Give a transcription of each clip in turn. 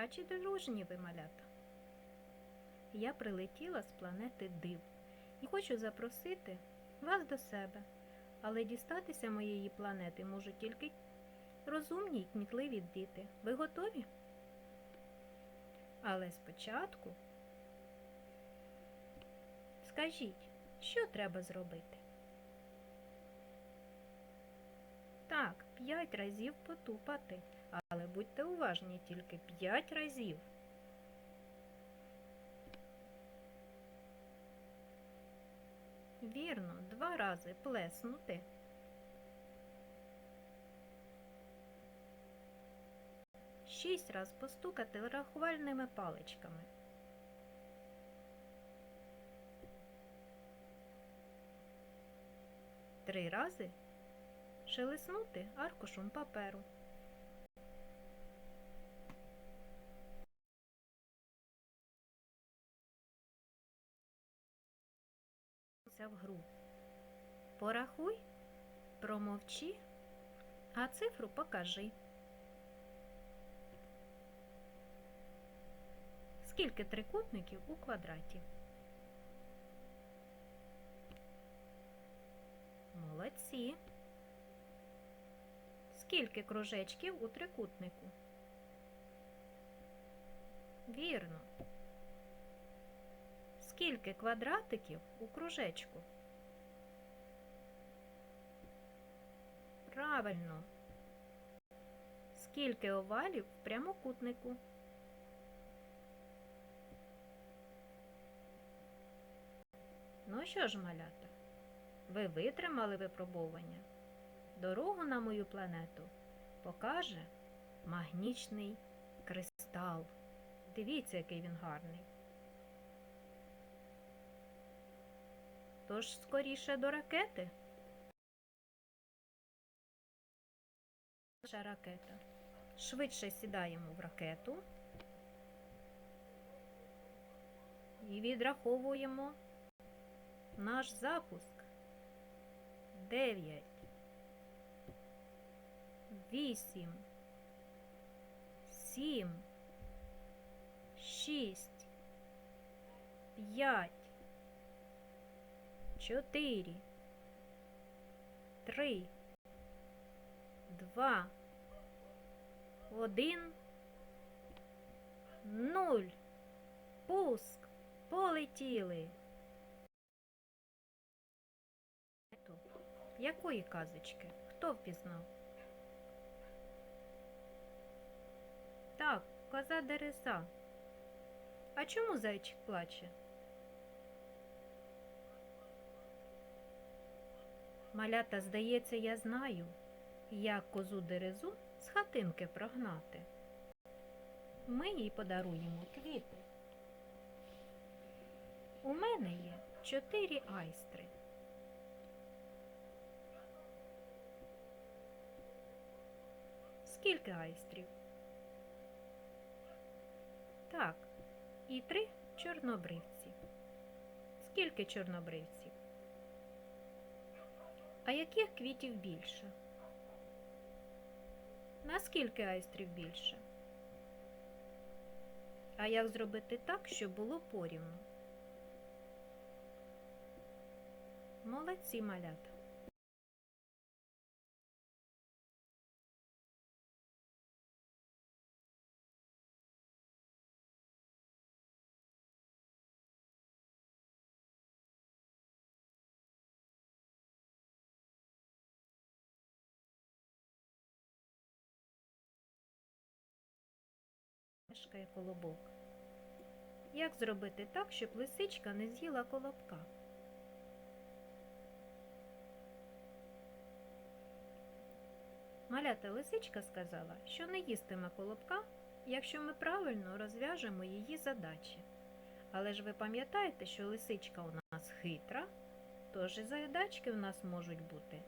А чи дружні ви малята? Я прилетіла з планети Див і хочу запросити вас до себе, але дістатися моєї планети можуть тільки розумні й кмітливі діти. Ви готові? Але спочатку скажіть, що треба зробити? Так, п'ять разів потупати, але будьте уважні тільки п'ять разів. Вірно, два рази плеснути. Шість раз постукати рахувальними паличками. Три рази шелеснути аркушем паперу. В гру. Порахуй, промовчи, а цифру покажи. Скільки трикутників у квадраті? Молодці. Скільки кружечків у трикутнику? Вірно. Скільки квадратиків у кружечку? Правильно. Скільки овалів в прямокутнику? Ну що ж, малята, ви витримали випробування? Дорогу на мою планету покаже магнічний кристал. Дивіться, який він гарний. Тож скоріше до ракети. Наша ракета. Швидше сідаємо в ракету і відраховуємо наш запуск. Дев'ять. Вісім. Сім. Шість. П'ять. Чотири. Три. Два. Один. Нуль. Пуск. Полетіли. Якої казочки? Хто впізнав? Так, коза Дереза. А чому зайчик плаче? Малята, здається, я знаю, як козу Дерезу з хатинки прогнати. Ми їй подаруємо квіти. У мене є чотири айстри. Скільки айстрів? Так, і три чорнобривці. Скільки чорнобривців? А яких квітів більше? Наскільки айстрів більше? А як зробити так, щоб було порівну? Молодці малята. Мешкає колобок. Як зробити так, щоб лисичка не з'їла колобка? Малята лисичка сказала, що не їстиме колобка, якщо ми правильно розв'яжемо її задачі. Але ж ви пам'ятаєте, що лисичка у нас хитра, тож і задачки у нас можуть бути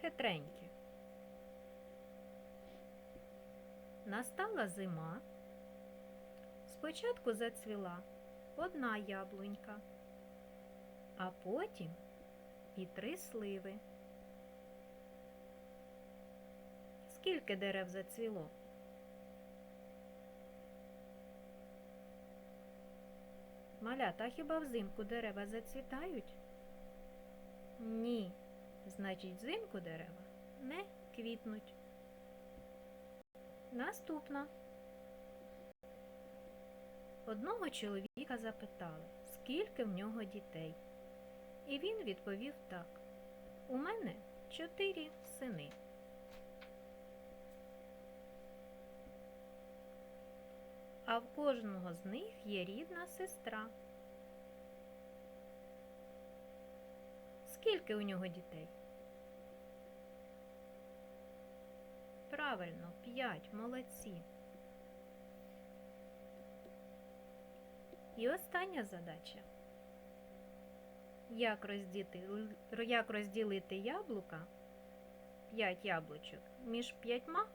хитренькі. Настала зима. Спочатку зацвіла одна яблунька, а потім і три сливи. Скільки дерев зацвіло? Малята хіба взимку дерева зацвітають? Ні, значить, взимку дерева не квітнуть. Наступна. Одного чоловіка запитали, скільки в нього дітей. І він відповів так: У мене чотири сини. А в кожного з них є рідна сестра. Скільки у нього дітей? Правильно, п'ять, молодці. І остання задача. Як розділити, як розділити яблука, п'ять яблучок, між п'ятьма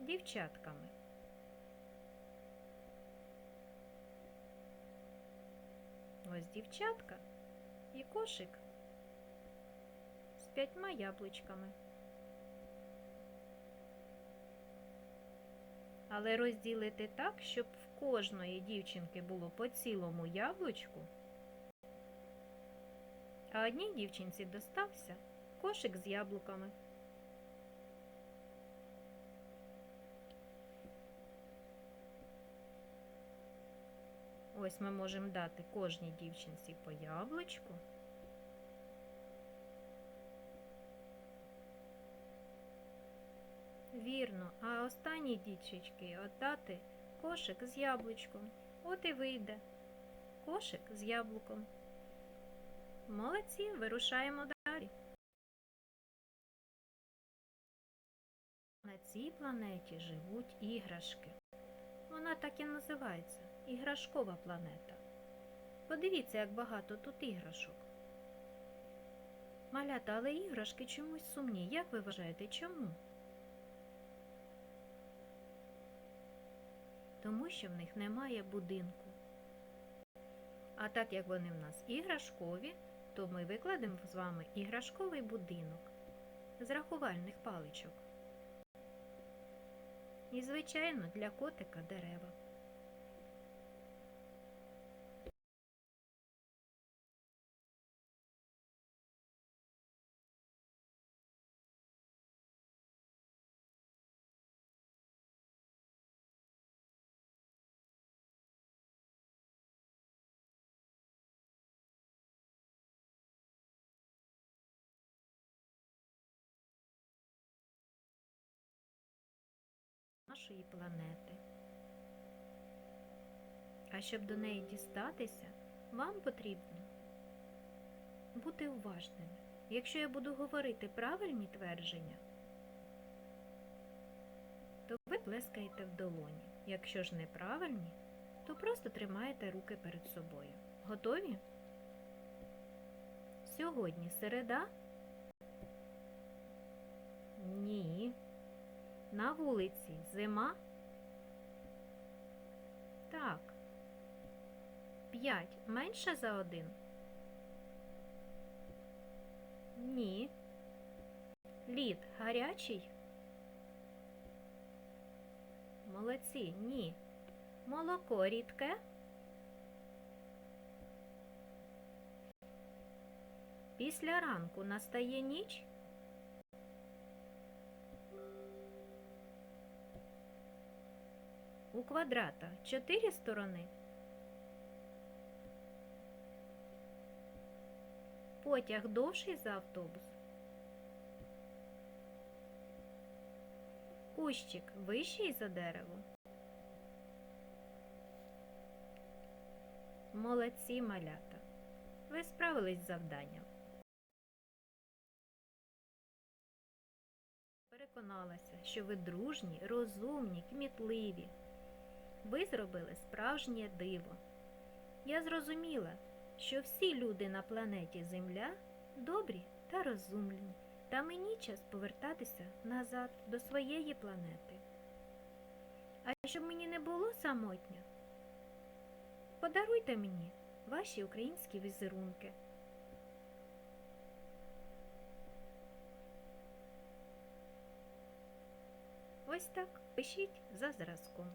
дівчатками? Ось дівчатка і кошик з п'ятьма яблучками. Але розділити так, щоб в кожної дівчинки було по цілому яблучку, а одній дівчинці достався кошик з яблуками. Ось ми можемо дати кожній дівчинці по яблучку. Вірно, а останній дівчинки отдати кошик з яблучком. От і вийде кошик з яблуком. Молодці, вирушаємо далі. На цій планеті живуть іграшки. Вона так і називається іграшкова планета. Подивіться, як багато тут іграшок. Малята, але іграшки чомусь сумні. Як ви вважаєте, чому? Тому що в них немає будинку. А так як вони в нас іграшкові, то ми викладемо з вами іграшковий будинок з рахувальних паличок. І, звичайно, для котика дерева. Нашої планети. А щоб до неї дістатися, вам потрібно бути уважними. Якщо я буду говорити правильні твердження, то ви плескаєте в долоні. Якщо ж неправильні, то просто тримаєте руки перед собою. Готові? Сьогодні середа? Ні. На вулиці зима? Так. П'ять менше за один? Ні. Лід гарячий? Молодці, ні. Молоко рідке? Після ранку настає ніч? У квадрата чотири сторони. Потяг довший за автобус. Кущик вищий за дерево. Молодці малята. Ви справились з завданням. Переконалася, що ви дружні, розумні, кмітливі. Ви зробили справжнє диво. Я зрозуміла, що всі люди на планеті Земля добрі та розумні, та мені час повертатися назад до своєї планети. А щоб мені не було самотньо, подаруйте мені ваші українські візерунки. Ось так пишіть за зразком.